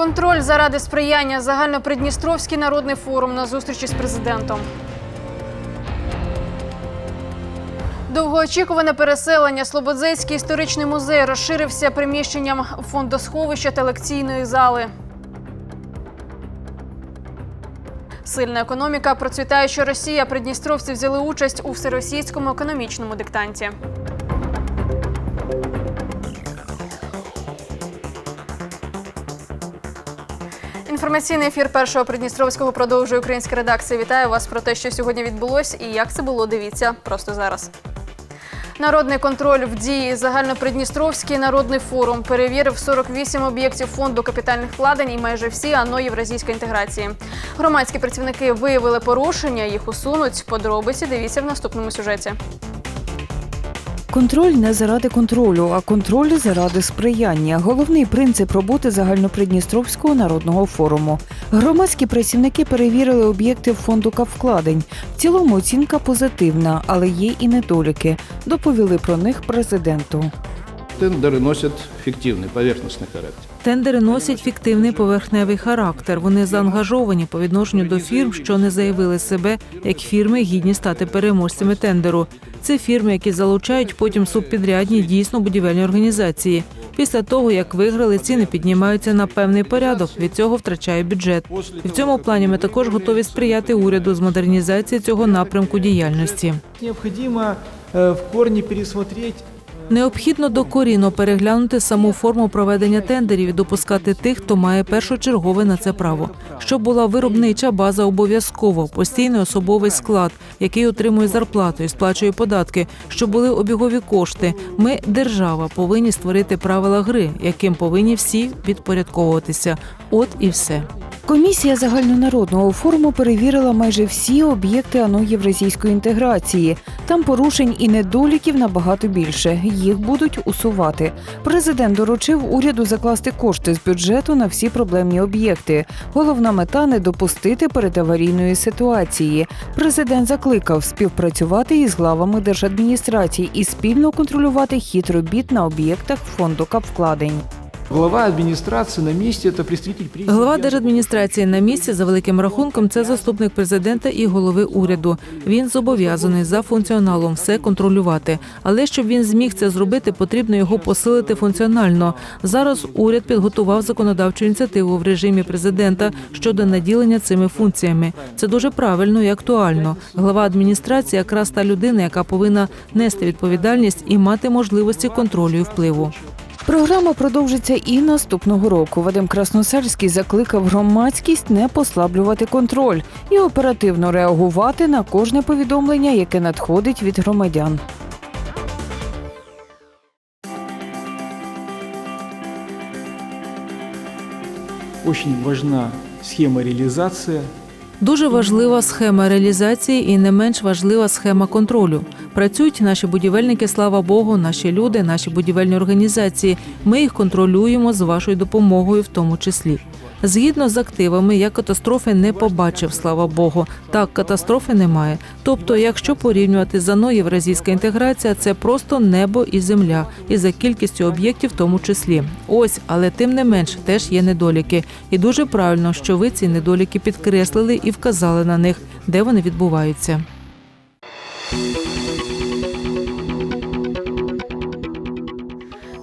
Контроль заради сприяння загальнопридністровський народний форум на зустрічі з президентом. Довгоочікуване переселення Слободзейський історичний музей розширився приміщенням фондосховища та лекційної зали. Сильна економіка, процвітаюча Росія, придністровці взяли участь у всеросійському економічному диктанті. Інформаційний ефір першого Придністровського продовжує українська редакція. Вітаю вас про те, що сьогодні відбулось і як це було. Дивіться просто зараз. Народний контроль в дії загальнопридністровський народний форум перевірив 48 об'єктів фонду капітальних вкладень і майже всі ано євразійської інтеграції. Громадські працівники виявили порушення, їх усунуть. Подробиці дивіться в наступному сюжеті. Контроль не заради контролю, а контроль заради сприяння. Головний принцип роботи загальнопридністровського народного форуму. Громадські працівники перевірили об'єкти фонду капвкладень. В цілому оцінка позитивна, але є і недоліки. Доповіли про них президенту. Тендеры носят фиктивный, поверхностный характер. Тендери носять фіктивний поверхневий характер. Вони заангажовані по відношенню до фірм, що не заявили себе як фірми, гідні стати переможцями тендеру. Це фірми, які залучають потім субпідрядні дійсно будівельні організації. Після того, як виграли, ціни піднімаються на певний порядок. Від цього втрачає бюджет. І в цьому плані ми також готові сприяти уряду з модернізації цього напрямку діяльності. Необходимо э, в корне пересмотреть Необхідно докорінно переглянути саму форму проведення тендерів і допускати тих, хто має першочергове на це право. Щоб була виробнича база обов'язково, постійний особовий склад, який отримує зарплату і сплачує податки, щоб були обігові кошти. Ми, держава, повинні створити правила гри, яким повинні всі підпорядковуватися. От і все. Комісія загальнонародного форуму перевірила майже всі об'єкти ано євразійської інтеграції. Там порушень і недоліків набагато більше. Їх будуть усувати. Президент доручив уряду закласти кошти з бюджету на всі проблемні об'єкти. Головна мета не допустити передаварійної ситуації. Президент закликав співпрацювати із главами держадміністрацій і спільно контролювати хід робіт на об'єктах фонду капвкладень. Глава администрации на месте, это представитель президента. Глава держадміністрації на місці за великим рахунком це заступник президента і голови уряду. Він зобов'язаний за функціоналом все контролювати. Але щоб він зміг це зробити, потрібно його посилити функціонально. Зараз уряд підготував законодавчу ініціативу в режимі президента щодо наділення цими функціями. Це дуже правильно і актуально. Глава адміністрації якраз та людина, яка повинна нести відповідальність і мати можливості контролю і впливу. Програма продовжиться і наступного року. Вадим Красносельський закликав громадськість не послаблювати контроль і оперативно реагувати на кожне повідомлення, яке надходить від громадян. Очень важна схема реализации. Дуже важлива схема реалізації і не менш важлива схема контролю. Працюють наші будівельники, слава Богу, наші люди, наші будівельні організації. Ми їх контролюємо з вашою допомогою, в тому числі. Згідно з активами, я катастрофи не побачив, слава Богу. Так, катастрофи немає. Тобто, якщо порівнювати зано євразійська інтеграція, це просто небо і земля, і за кількістю об'єктів в тому числі. Ось, але тим не менш теж є недоліки. І дуже правильно, що ви ці недоліки підкреслили і вказали на них, де вони відбуваються.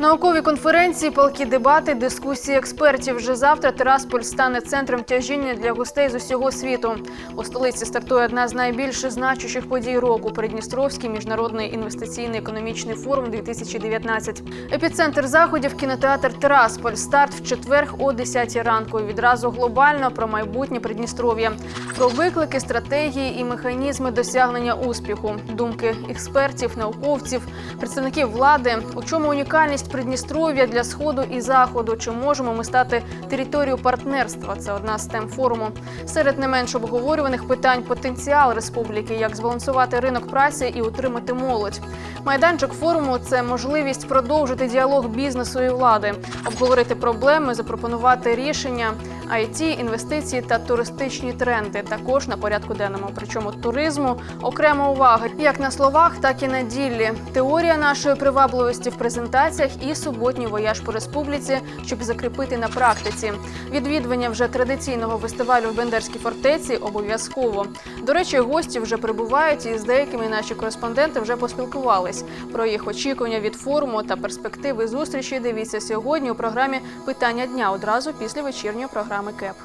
Наукові конференції, палкі дебати, дискусії експертів. Вже завтра Тирасполь стане центром тяжіння для гостей з усього світу. У столиці стартує одна з найбільш значущих подій року Придністровський міжнародний інвестиційний економічний форум 2019. Епіцентр заходів кінотеатр Тирасполь. Старт в четвер о 10 ранку. Відразу глобально про майбутнє Придністров'я, про виклики, стратегії і механізми досягнення успіху, думки експертів, науковців, представників влади. У чому унікальність Придністров'я для сходу і заходу? Чи можемо ми стати територією партнерства? Це одна з тем форуму. Серед не менш обговорюваних питань потенціал республіки, як збалансувати ринок праці і утримати молодь. Майданчик форуму це можливість продовжити діалог бізнесу і влади, обговорити проблеми, запропонувати рішення. IT, інвестиції та туристичні тренди також на порядку денному. Причому туризму окрема увага як на словах, так і на діллі. Теорія нашої привабливості в презентаціях і суботній вояж по республіці, щоб закріпити на практиці. Відвідування вже традиційного фестивалю в Бендерській фортеці обов'язково. До речі, гості вже прибувають і з деякими наші кореспонденти вже поспілкувались. Про їх очікування від форуму та перспективи зустрічі дивіться сьогодні у програмі Питання дня одразу після вечірньої програми КЕП.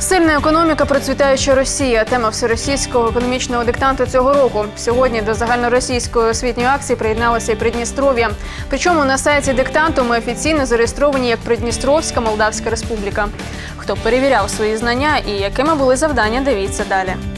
Сильна економіка, процвітаюча Росія. Тема всеросійського економічного диктанту цього року. Сьогодні до загальноросійської освітньої акції приєдналося і Придністров'я. Причому на сайті диктанту ми офіційно зареєстровані як Придністровська Молдавська Республіка. Хто перевіряв свої знання і якими були завдання, дивіться далі.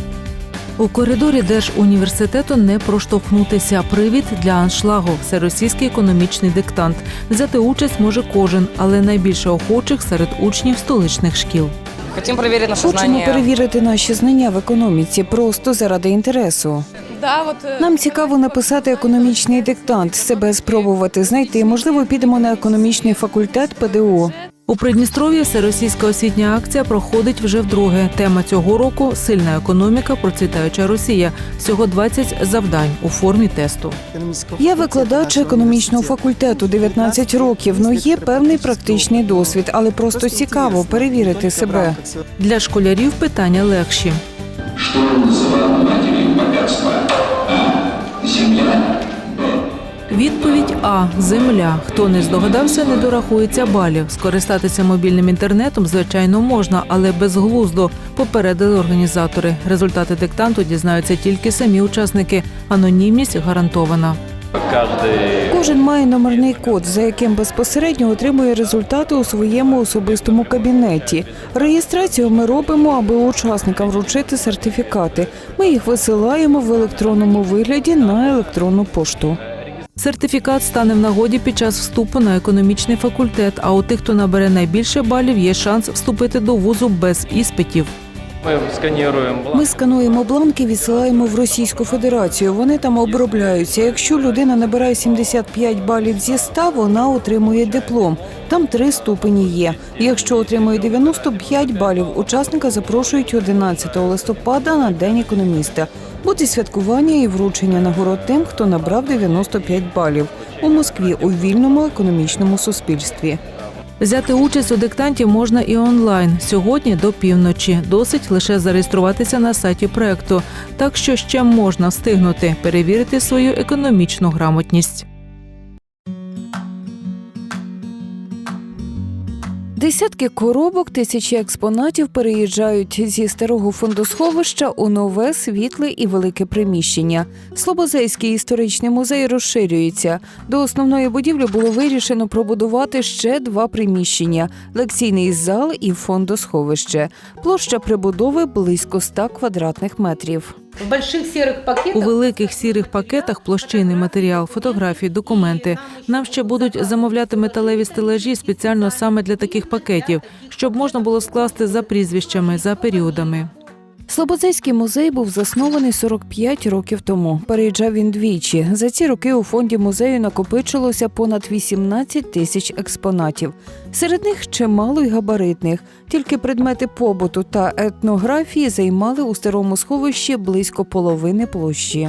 У коридорі Держуніверситету не проштовхнутися. Привід для аншлагу всеросійський економічний диктант. Взяти участь може кожен, але найбільше охочих серед учнів столичних шкіл. Хотим проверить наши Хочемо перевірити наші знання в економіці просто заради інтересу. Э, Нам цікаво написати економічний диктант, себе спробувати знайти. Можливо, підемо на економічний факультет ПДУ. У Придністров'ї всеросійська освітня акція проходить вже вдруге. Тема цього року сильна економіка, процвітаюча Росія. Всього 20 завдань у формі тесту. Я викладач економічного факультету 19 років. Ну є певний практичний досвід, але просто цікаво перевірити себе. Для школярів питання легші. Что называл матерью богатства? А. Земля. Відповідь А земля. Хто не здогадався, не дорахується балів. Скористатися мобільним інтернетом, звичайно, можна, але безглуздо попередили організатори. Результати диктанту дізнаються тільки самі учасники. Анонімність гарантована. Кожен має номерний код, за яким безпосередньо отримує результати у своєму особистому кабінеті. Реєстрацію ми робимо, аби учасникам вручити сертифікати. Ми їх висилаємо в електронному вигляді на електронну пошту. Сертифікат стане в нагоді під час вступу на економічний факультет. А у тих, хто набере найбільше балів, є шанс вступити до вузу без іспитів. Ми скануємо бланки, відсилаємо в Російську Федерацію. Вони там обробляються. Якщо людина набирає 75 балів зі 100, вона отримує диплом. Там три ступені є. Якщо отримує 95 балів, учасника запрошують 11 листопада на день економіста. Буде святкування і вручення нагород тим, хто набрав 95 балів у Москві у вільному економічному суспільстві. Взяти участь у диктанті можна і онлайн сьогодні до півночі. Досить лише зареєструватися на сайті проекту. Так що ще можна встигнути перевірити свою економічну грамотність. Десятки коробок, тисячі експонатів переїжджають зі старого фондосховища у нове світле і велике приміщення. Слободзейський історичний музей розширюється. До основної будівлі було вирішено пробудувати ще два приміщення: лекційний зал і фондосховище. Площа прибудови близько 100 квадратних метрів. В больших серых У великих сірих пакетах площини, матеріал, фотографії, документи. Нам ще будуть замовляти металеві стелажі спеціально саме для таких пакетів, щоб можна було скласти за прізвищами, за періодами. Слободзейський музей був заснований 45 років тому. Переїжджав він двічі. За ці роки у фонді музею накопичилося понад 18 тисяч експонатів. Серед них чимало й габаритних. Тільки предмети побуту та етнографії займали у старому сховищі близько половини площі.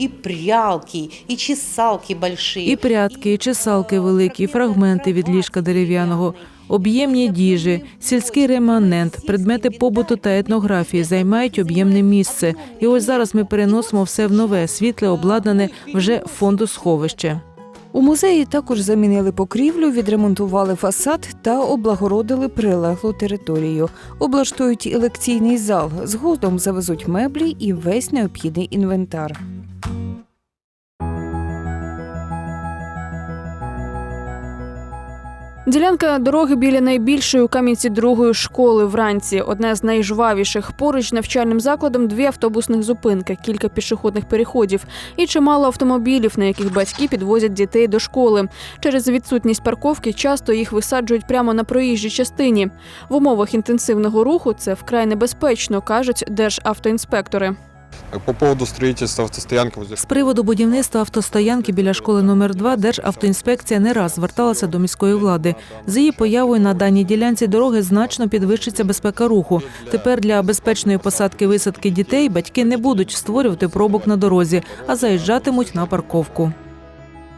И прялки, и чесалки большие. І прядки, і чесалки великі, і фрагменти від ліжка дерев'яного, об'ємні діжі, сільський реманент, предмети побуту та етнографії займають об'ємне місце. І ось зараз ми переносимо все в нове, світле, обладнане вже фондосховище. У музеї також замінили покрівлю, відремонтували фасад та облагородили прилеглу територію. Облаштують і лекційний зал. Згодом завезуть меблі і весь необхідний інвентар. Ділянка дороги біля найбільшої у Кам'янці другої школи вранці. Одна з найжвавіших. Поруч навчальним закладом дві автобусних зупинки, кілька пішохідних переходів і чимало автомобілів, на яких батьки підвозять дітей до школи. Через відсутність парковки часто їх висаджують прямо на проїжджій частині. В умовах інтенсивного руху це вкрай небезпечно, кажуть державтоінспектори. По поводу строительства автостоянки З приводу будівництва автостоянки біля школи номер 2 Державтоінспекція не раз зверталася до міської влади. З її появою на даній ділянці дороги значно підвищиться безпека руху. Тепер для безпечної посадки висадки дітей батьки не будуть створювати пробок на дорозі, а заїжджатимуть на парковку.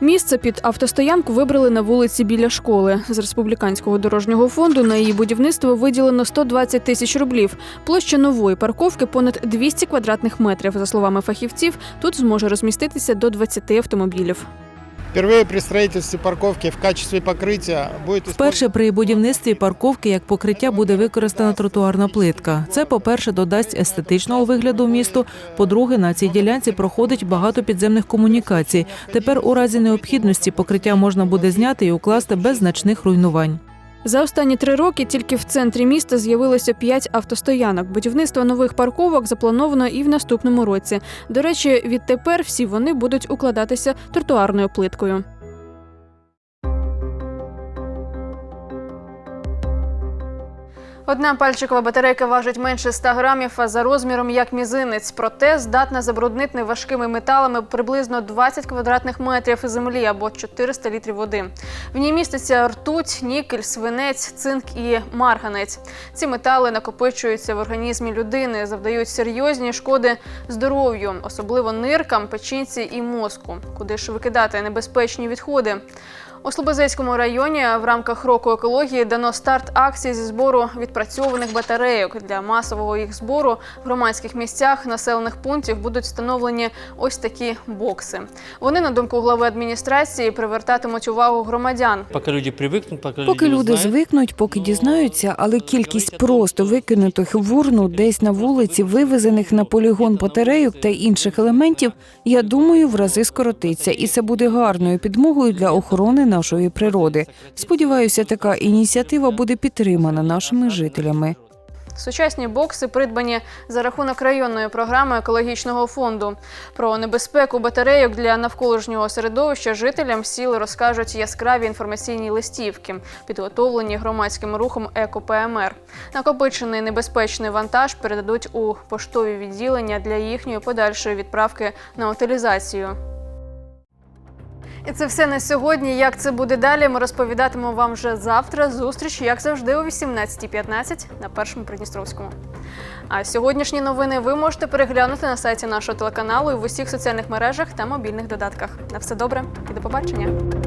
Місце під автостоянку вибрали на вулиці біля школи. З республіканського дорожнього фонду на її будівництво виділено 120 тисяч рублів. Площа нової парковки понад 200 квадратних метрів. За словами фахівців, тут зможе розміститися до 20 автомобілів. Впервые при строительстве парковки в качестве покрытия будет Вперше при будівництві парковки як покриття буде використана тротуарна плитка. Це, по-перше, додасть естетичного вигляду місту. По-друге, на цій ділянці проходить багато підземних комунікацій. Тепер у разі необхідності покриття можна буде зняти і укласти без значних руйнувань. За останні три роки тільки в центрі міста з'явилося п'ять автостоянок. Будівництво нових парковок заплановано і в наступному році. До речі, відтепер всі вони будуть укладатися тротуарною плиткою. Одна пальчикова батарейка важить менше 100 грамів, а за розміром як мізинець. Проте здатна забруднити важкими металами приблизно 20 квадратних метрів землі або 400 літрів води. В ній міститься ртуть, нікель, свинець, цинк і марганець. Ці метали накопичуються в організмі людини, завдають серйозні шкоди здоров'ю, особливо ниркам, печінці і мозку. Куди ж викидати небезпечні відходи? У Слободзецькому районі в рамках року екології дано старт акції зі збору відпрацьованих батарейок. Для масового їх збору в громадських місцях населених пунктів будуть встановлені ось такі бокси. Вони, на думку глави адміністрації, привертатимуть увагу громадян. Поки люди привикнуть, поки, Поки люди звикнуть, поки дізнаються, але кількість просто викинутих в урну десь на вулиці, вивезених на полігон батарейок та інших елементів, я думаю, в рази скоротиться, і це буде гарною підмогою для охорони нашої природи. Сподіваюся, така ініціатива буде підтримана нашими жителями. Сучасні бокси придбані за рахунок районної програми екологічного фонду. Про небезпеку батарейок для навколишнього середовища жителям сіл розкажуть яскраві інформаційні листівки, підготовлені громадським рухом «Еко-ПМР». Накопичений небезпечний вантаж передадуть у поштові відділення для їхньої подальшої відправки на утилізацію. І це все на сьогодні. Як це буде далі? Ми розповідатимемо вам вже завтра. Зустріч, як завжди, о 18.15 на першому Придністровському. А сьогоднішні новини ви можете переглянути на сайті нашого телеканалу і в усіх соціальних мережах та мобільних додатках. На все добре і до побачення.